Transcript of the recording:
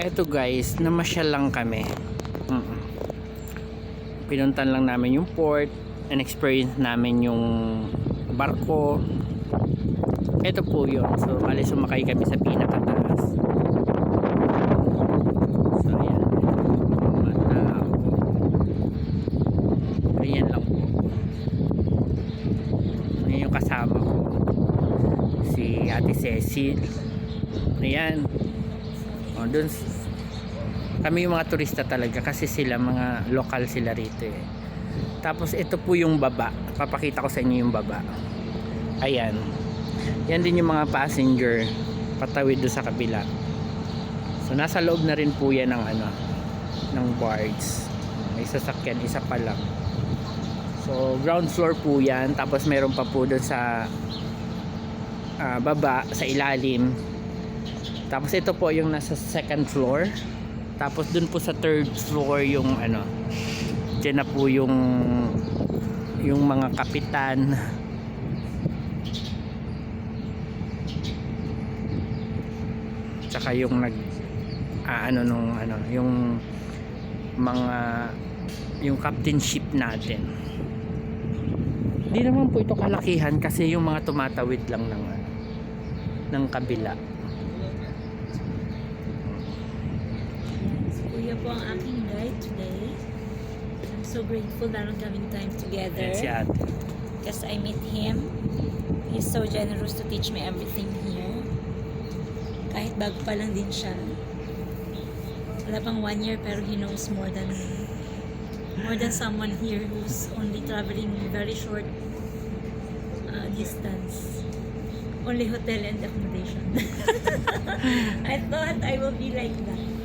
Eto guys, namasyal lang kami. Mm Pinuntan lang namin yung port and experience namin yung barko. Ito po yun. So, bali sumakay kami sa pinakataas. So, ayan. Mga tao. Ayan lang po. Ayan yung kasama ko. Si Ate Cecil. Ayan. O, dun, s- kami yung mga turista talaga kasi sila mga lokal sila rito eh. Tapos ito po yung baba. Papakita ko sa inyo yung baba. Ayan. Yan din yung mga passenger patawid doon sa kabila. So nasa loob na rin po yan ng ano ng barge. May sasakyan isa pa lang. So ground floor po yan tapos meron pa po doon sa ah, baba sa ilalim. Tapos ito po yung nasa second floor. Tapos dun po sa third floor yung ano. Diyan na po yung yung mga kapitan. Tsaka yung nag ah, ano nung ano yung mga yung captain ship natin. Di naman po ito kalakihan kasi yung mga tumatawid lang ng ng kabila. Si Kuya po ang aking guide today. I'm so grateful that we're having time together. Yan si ate. Because I met him. He's so generous to teach me everything here. Kahit bago pa lang din siya. Wala pang one year pero he knows more than me. More than someone here who's only traveling very short uh, distance. Only hotel and accommodation. I thought I will be like that.